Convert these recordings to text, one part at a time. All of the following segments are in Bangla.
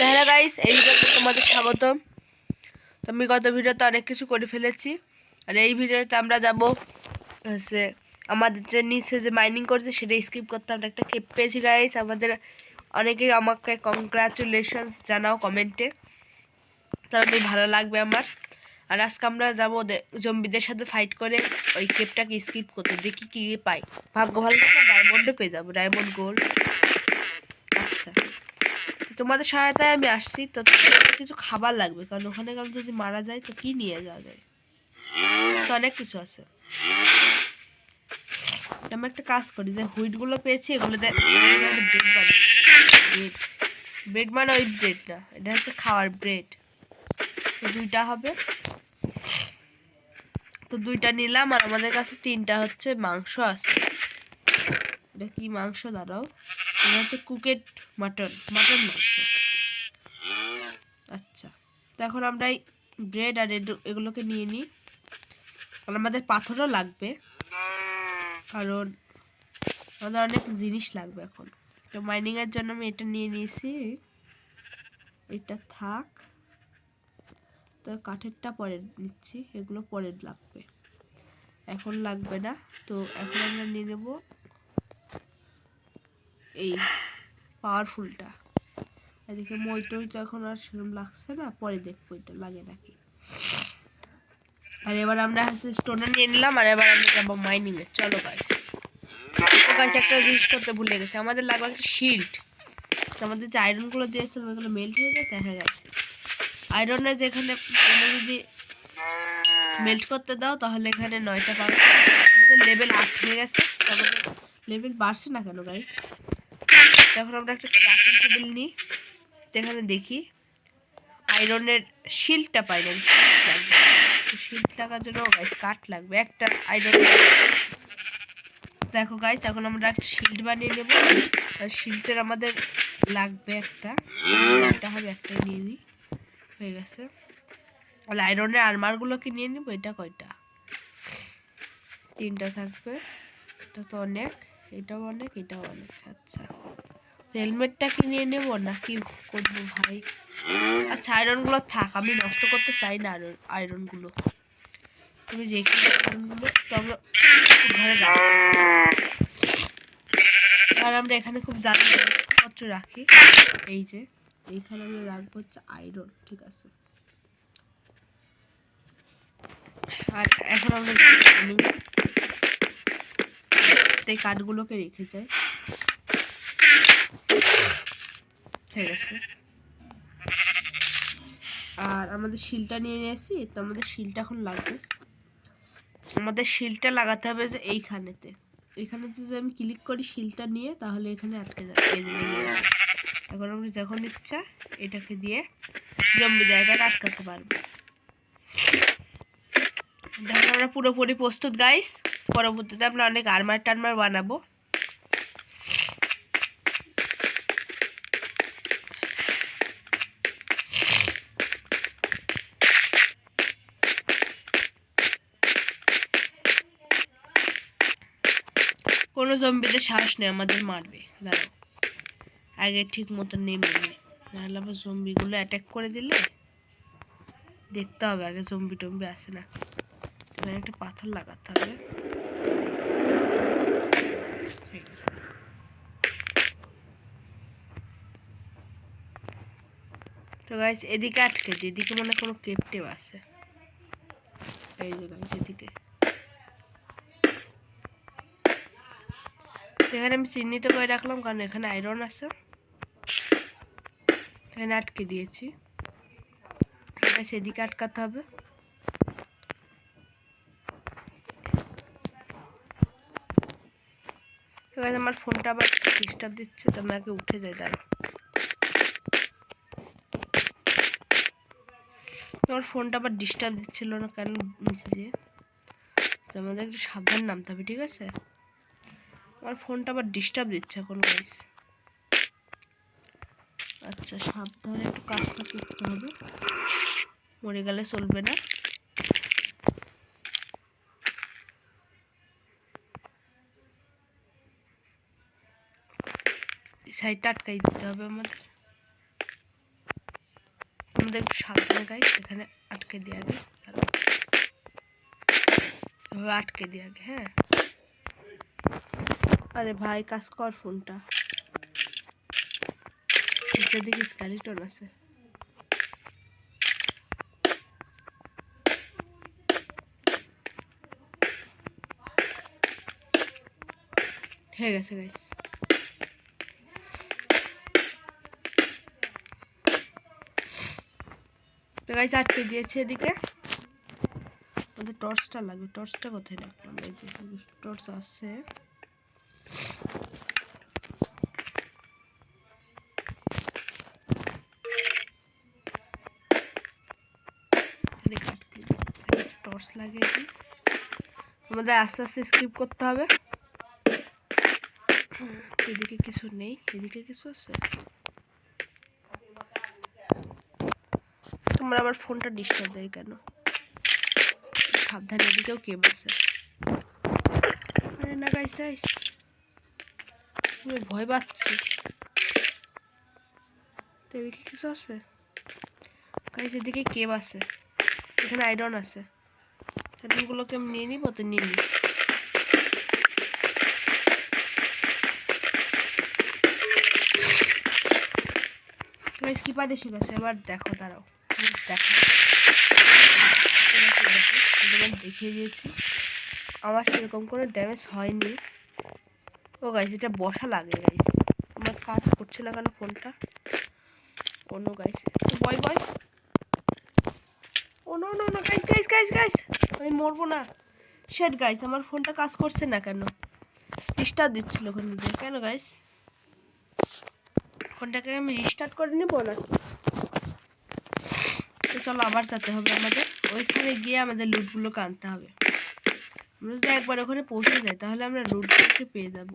হ্যালো গাইস এই ভিডিওতে তোমাদের স্বাগতম। তো আমি গত ভিডিওতে অনেক কিছু করে ফেলেছি। আর এই ভিডিওতে আমরা যাব হচ্ছে আমাদের যে নিচে যে মাইনিং করছে, সেটা স্কিপ করতে। আমরা একটা কেপ পেয়েছি গাইস আমাদের অনেকেই আমাকে কংগ্রাচুলেশনস জানাও কমেন্টে তাহলে ভালো লাগবে আমার। আর আজকে আমরা যাব জম্বিদের সাথে ফাইট করে ওই কেপটাকে স্কিপ করতে, দেখি কী পাই। ভাগ্য ভালো ডায়মন্ডও পেয়ে যাব ডায়মন্ড গোল্ড তো তোমাদের সহায়তায় আমি আসছি, তো কিছু খাবার লাগবে, কারণ ওখানে গেলে যদি মারা যায়, তো কি নিয়ে যাওয়া যায় তো অনেক কিছু আছে। আমি একটা কাজ করি, যে হুইটগুলো পেয়েছি, এগুলো ব্রেড ব্রেড মানে ওই ব্রেড না, এটা হচ্ছে খাওয়ার ব্রেড। তো দুইটা হবে। তো দুইটা নিলাম, আর আমাদের কাছে তিনটা হচ্ছে মাংস আছে। এটা কি মাংস, দাঁড়াও। এটা হচ্ছে কুকেট মাটন মাটন মাংস। আচ্ছা তো এখন আমরা এই ব্রেড আর এগুলোকে নিয়ে নিই। আর আমাদের পাথরও লাগবে, কারণ আমাদের অনেক জিনিস লাগবে এখন। তো মাইনিংয়ের জন্য আমি এটা নিয়ে নিয়েছি। এটা থাক। তো কাঠেরটা পরে নিচ্ছি, এগুলো পরে লাগবে। এখন লাগবে না, তো এখন আমরা নিয়ে নেব এই পাওয়ারফুলটা। এদিকে মই টই তো এখন আর সেরকম লাগছে না, পরে দেখব, এটা লাগে নাকি। আর এবার আমরা হচ্ছে স্টোনার নিয়ে নিলাম, আর এবার আমরা যাব মাইনিং এ। চলো গাইস ও গাইস একটা জিনিস করতে ভুলে গেছে। আমাদের লাগবে একটা শিল্ড আমাদের যে আয়রনগুলো দিয়েছিল, ওইগুলো মেল্ট হয়ে গেছে হয়ে গেছে আয়রনের যেখানে যদি মেল্ট করতে দাও, তাহলে এখানে নয়টা পাবে আমাদের লেভেল আট হয়ে গেছে। আমাদের লেভেল বাড়ছে না কেন গাইস তখন আমরা একটা ক্রাফটিং টেবিল নিই। যেখানে দেখি আয়রনের শিল্ডটা পাই না শিল্ড লাগার জন্য গাইস কাঠ লাগবে। একটা আয়রন দেখো গাইস এখন আমরা একটা শিল্ড বানিয়ে নেব। আর শিল্ডের আমাদের লাগবে একটা। এটা হবে একটা নিয়ে নিই। হয়ে গেছে। তাহলে আয়রনের আর্মারগুলোকে নিয়ে নেব। এটা কয়টা? তিনটা থাকবে। এটা তো অনেক। এটাও অনেক এটাও অনেক। আচ্ছা। হেলমেটটা কি নিয়ে নেব না কি করব ভাই। আচ্ছা আয়রনগুলো থাক, আমি নষ্ট করতে চাই না আয়রন আয়রনগুলো তুমি রেখে আয়রনগুলো তো আমরা ঘরে আর আমরা এখানে খুব পত্র রাখি। এই যে, এইখানে আমরা রাখব হচ্ছে আয়রন ঠিক আছে। আর এখন আমরা কাঠগুলোকে রেখে যাই। হয়ে গেছে। আর আমাদের শিলটা নিয়ে নিয়েছি, তো আমাদের শিলটা এখন লাগবে। আমাদের শিলটা লাগাতে হবে যে এইখানেতে। এইখানেতে যদি আমি ক্লিক করি শিলটা নিয়ে, তাহলে এখানে আটকে যাবে। এখন আমরা যখন ইচ্ছা এটাকে দিয়ে জম্বি জায়গাটা আটকাতে পারব। যখন আমরা পুরোপুরি প্রস্তুত গাইস পরবর্তীতে আমরা অনেক আর্মার টার্মার বানাবো। কোনো জম্বিতে সাহস নেই, আমাদের মারবে। দাঁড়াও। আগে ঠিক মতো নেমে নাহলে আবার জম্বিগুলো অ্যাটাক করে দিলে দেখতে হবে, আগে জম্বি টম্বি আসে না। এখানে একটা পাথর লাগাতে হবে। তো গাইস এদিকে আটকে এদিকে মনে কোনো কেপ টেপ আছে। এই যে গাইস এদিকে। এখানে আমি চিহ্নিত করে রাখলাম, কারণ এখানে আয়রন আছে। এখানে আটকে দিয়েছি। এবার সেদিকে আটকাতে হবে। আমার ফোনটা আবার ডিস্টার্ব দিচ্ছে, তো আমি আগে উঠে যাই দাঁড়া তোমার ফোনটা আবার ডিস্টার্ব দিচ্ছিল না কেন তো আমাদের একটু সাবধান নামতে হবে, ঠিক আছে? আমার ফোনটা আবার ডিস্টার্ব দিচ্ছে এখন গাইস আচ্ছা সাবধানে একটু কাজটা করতে হবে। মরে গেলে চলবে না। সাইডটা আটকাই দিতে হবে আমাদের। আমাদের সাবধানে গাইস এখানে আটকে দিয়ে আগে। আটকে দিয়ে আগে হ্যাঁ। আরে ভাই, কাজ কর ফোনটা। নিচের দিকে স্কেলিটন আছে। হয়ে গেছে গাইস তো গাইস আটকে দিয়েছে এদিকে। আমাদের টর্চটা লাগবে। টর্চটা কোথায় রাখলাম? এই যে টর্চ আছে। টর্চ লাগিয়েছি। আমাদের আস্তে আস্তে স্কিপ করতে হবে। এদিকে কিছু নেই, এদিকে কিছু আছে? তোমরা আমার ফোনটা ডিস্টার্ব দেয় কেন? সাবধানে, এদিকেও কে বসে আরে না গাইস আমি ভয় পাচ্ছি। এদিকে কিছু আছে? গাইস এদিকে কেব আছে? এখানে আইরন আছে। আইরনগুলোকে আমি নিয়ে নিব? তো নিয়ে নিই গাইস কি এসে গেছে এবার দেখো দাঁড়াও। দেখো, দেখিয়ে দিয়েছি। আমার সেরকম কোনো ড্যামেজ হয়নি। ও গাইস এটা বসা লাগে গাইস আমার কাজ করছে না কেন ফোনটা? অন্য guys boy boy oh no no no guys guys guys guys আমি মরবো না। শেট গাইস আমার ফোনটা কাজ করছে না কেন? রিস্টার্ট দিচ্ছিল ওখানে দিয়ে। কেন গাইস ফোনটাকে আমি রিস্টার্ট করে নেব না? তো চলো আবার যেতে হবে আমাদের। ওইখানে গিয়ে আমাদের লুটগুলোকে আনতে হবে। আমরা যদি একবার ওখানে পৌঁছে যাই, তাহলে আমরা লুটগুলোকে পেয়ে যাব।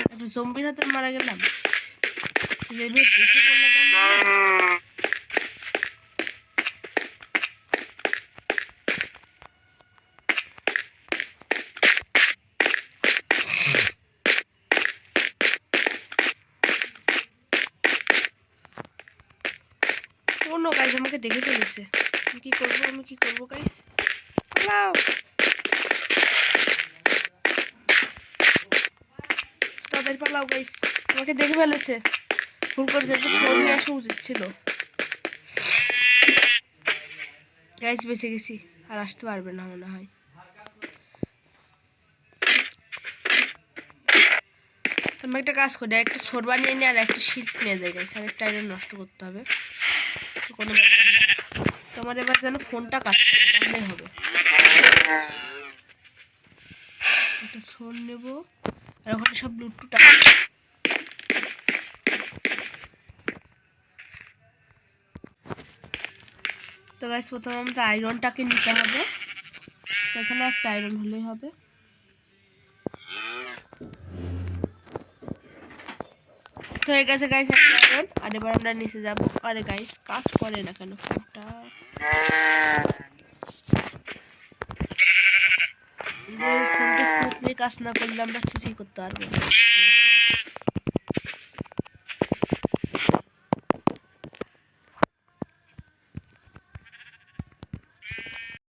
একটা জম্বির হাতে মারা গেলাম। অন্য গাইজ আমাকে দেখে ফেলেছে। আমি কি করব, আমি কি করব গাইজ তাদের পালাও গাইজ আমাকে দেখে ফেলেছে। ভুল করে যেতে আসা উচিত ছিল। গাইজ বেঁচে গেছি। আর আসতে পারবে না, মনে হয়। তুমি একটা কাজ করি একটা সোর বানিয়ে নিয়ে আর একটা নিয়ে যায় গাইস আর একটা আইরন নষ্ট করতে হবে। কোনো। তোমার এবার যেন ফোনটা কাজ করে তাহলেই হবে। একটা সোর নেব। আর ওখানে সব লুটটুট আছে। তো গাইস প্রথমে আমাদের আয়রনটাকে নিতে হবে। তো এখানে একটা আয়রন হলেই হবে। হয়ে গেছে গাইস আর এবার আমরা নিচে যাব। আরে গাইস কাজ করে না কেন? ফোনটা ফোনটা স্মুথলি কাজ না করলে আমরা কিছুই করতে পারব না।